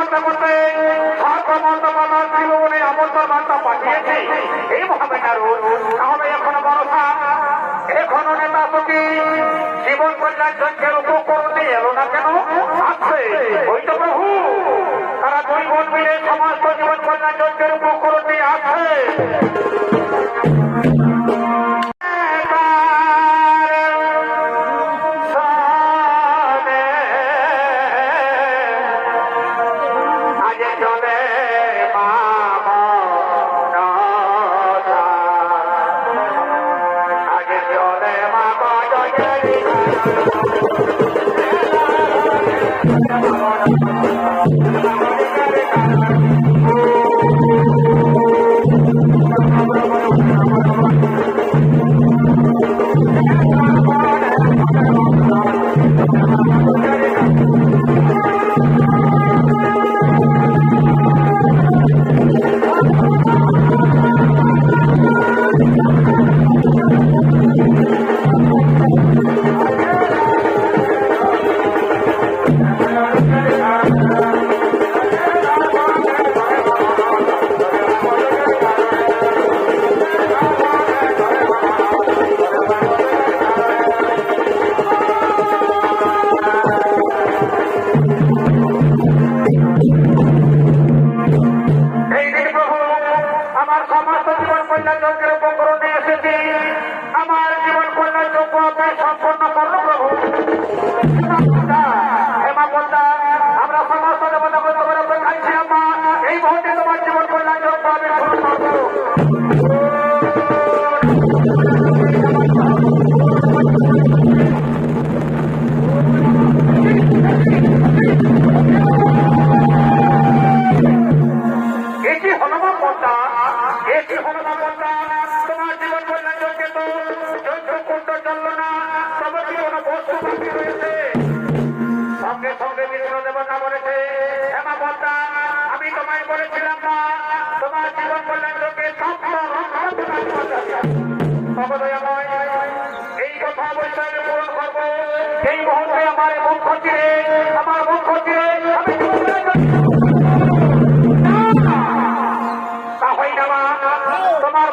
করতে করতে সর্বমন্তমালা তৃণমূলে আমন্ত্রণ বার্তা পাঠিয়েছে। এইভাবে তাহলে এখনও ভরসা এখনও নেতা প্রতি জীবন কল্যাণ যজ্ঞের উপকরণে এলো না কেন? আছে। ওই তো প্রভু, তারা দুই বোন মিলে সমস্ত জীবন কল্যাণ যজ্ঞের উপকরণে আছে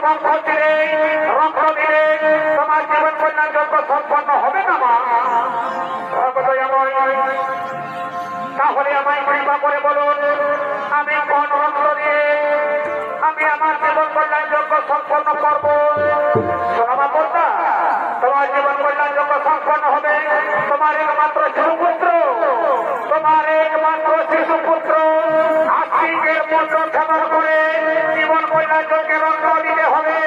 সম্পদ দিলে রক্ত দিলে তোমার জীবন কল্যাণ যজ্ঞ সম্পন্ন হবে না মা। তাহলে আমায় কৃপা করে বলুন, আমি কোন রক্ত দিয়ে আমি আমার জীবন কল্যাণ যজ্ঞ সম্পন্ন করব? সোনামা বলতা তোমার জীবন কল্যাণ যজ্ঞ সম্পন্ন হবে। তোমার একমাত্র শিশুপুত্র, তোমার একমাত্র শিশু পুত্র আশিকের মন্ত্র ধ্যান করে জীবন কন্যাকে রক্ষা দিতে হবে।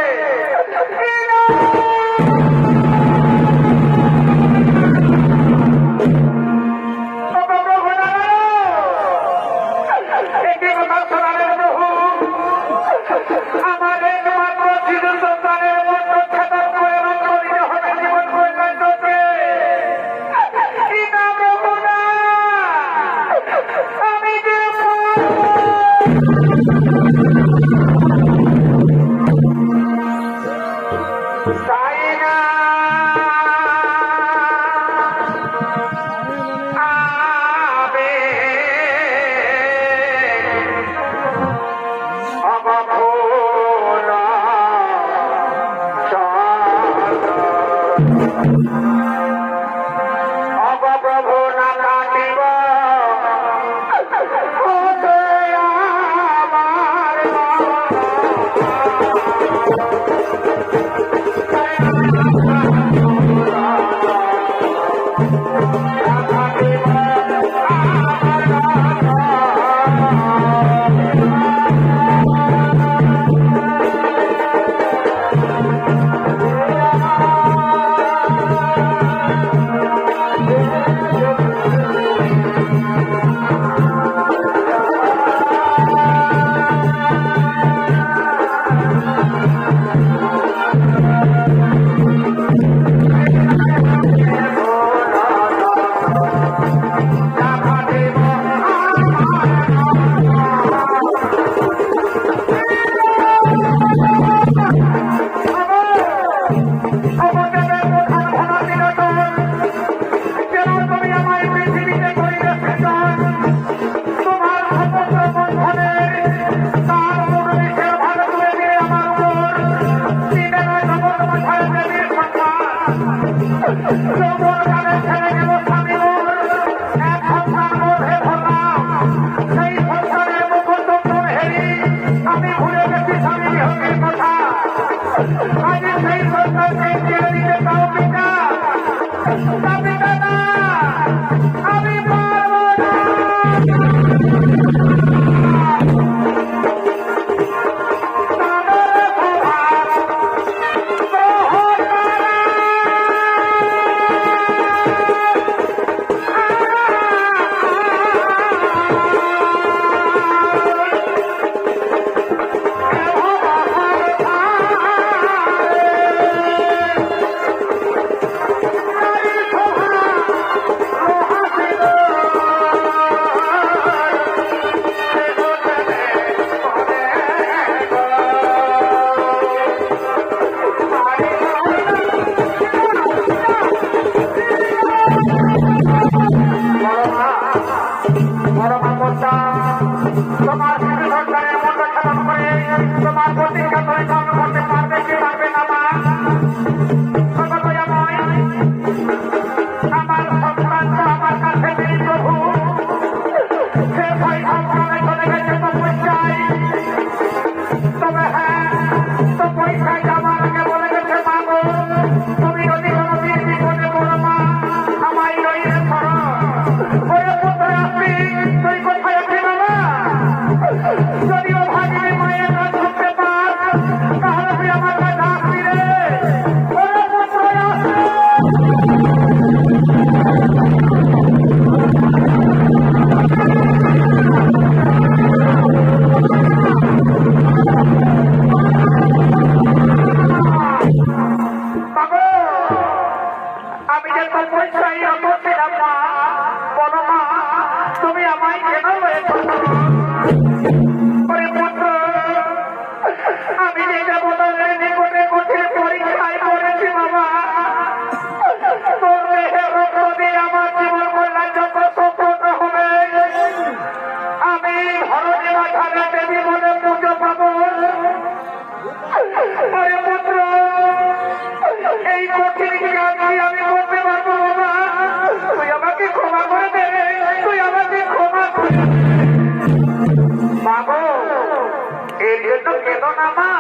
না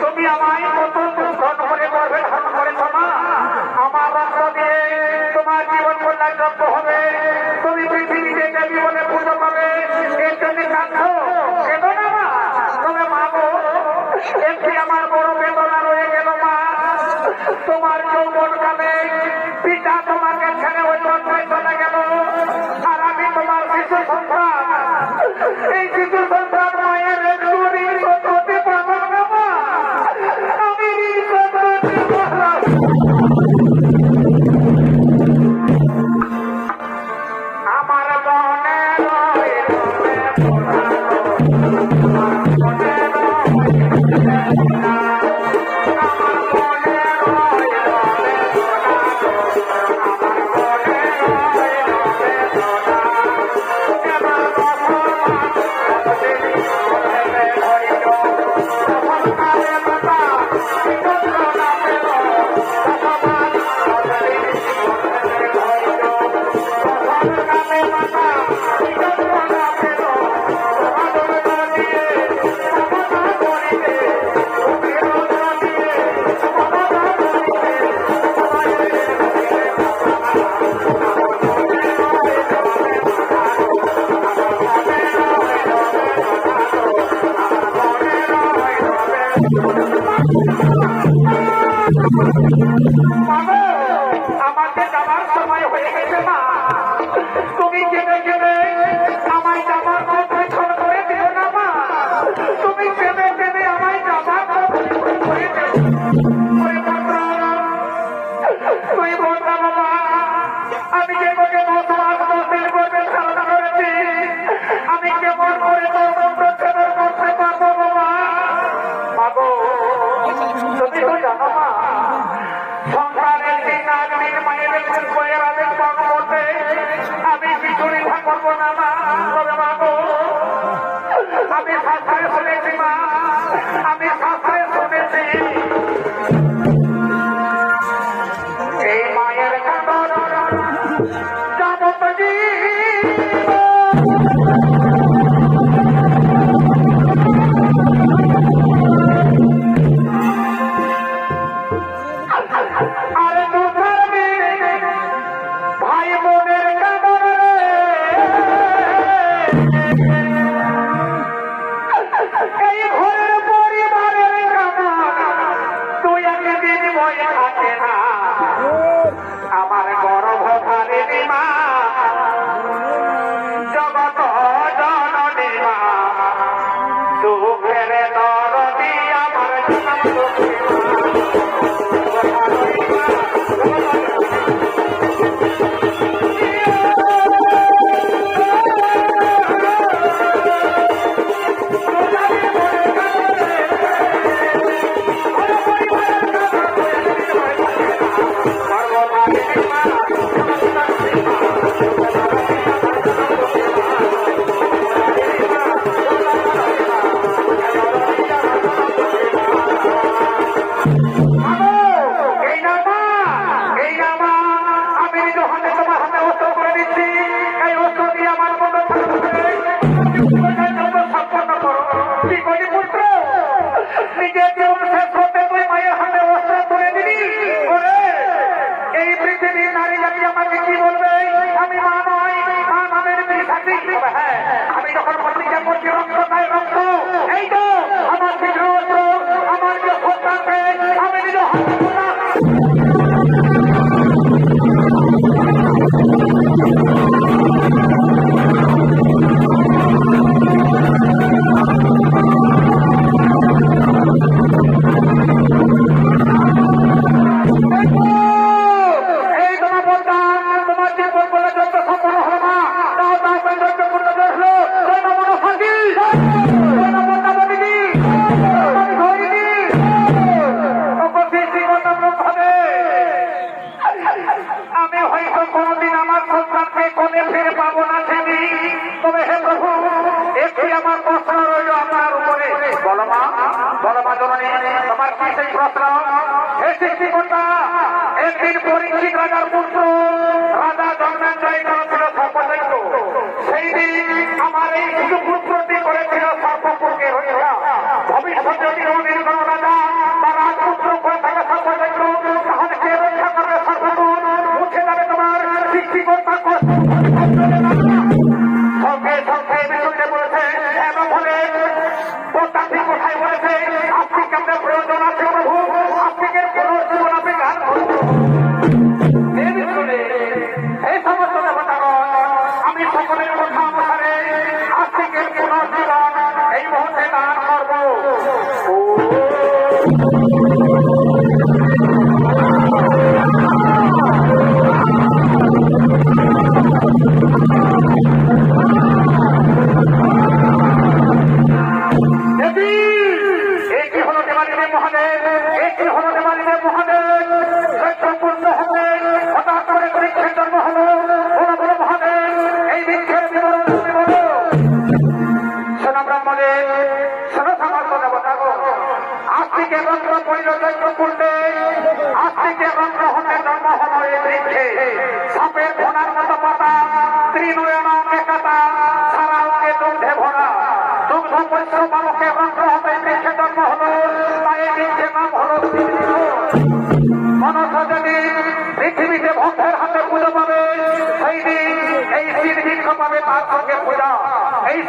তুমি আমায় কত ধন করে করবে, ধন করে মা আমার রক্ত দিয়ে তোমার জীবন কল্যাণ যোগ্য হবে। তুমি পৃথিবীতে দেবী পুজো পাবে, এর জন্য একটি আমার বড় বেদনা রয়ে গেল মা। তোমার যৌবন কালে পিতা তোমাকে ছেড়ে ওই লজ্জায় চলে গেল। আর আমি তোমার শিশু সন্তান। এই শিশু সন্তান ভবিষ্যতে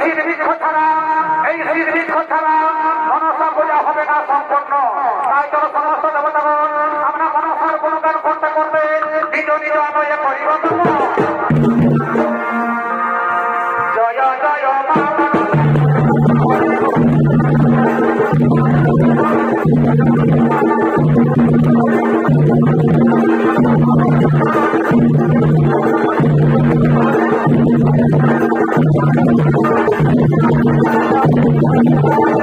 নির্বৃক্ষ ছাড়া এই নির্বৃক্ষ ছাড়া মনসা পূজা হবে না সম্পন্ন তাই জন সমস্ত দেবতাগণ, আমরা মনসার গুণগান করতে করতে নিজ নিজ আনয়ে করিব জয় জয় মা। I'm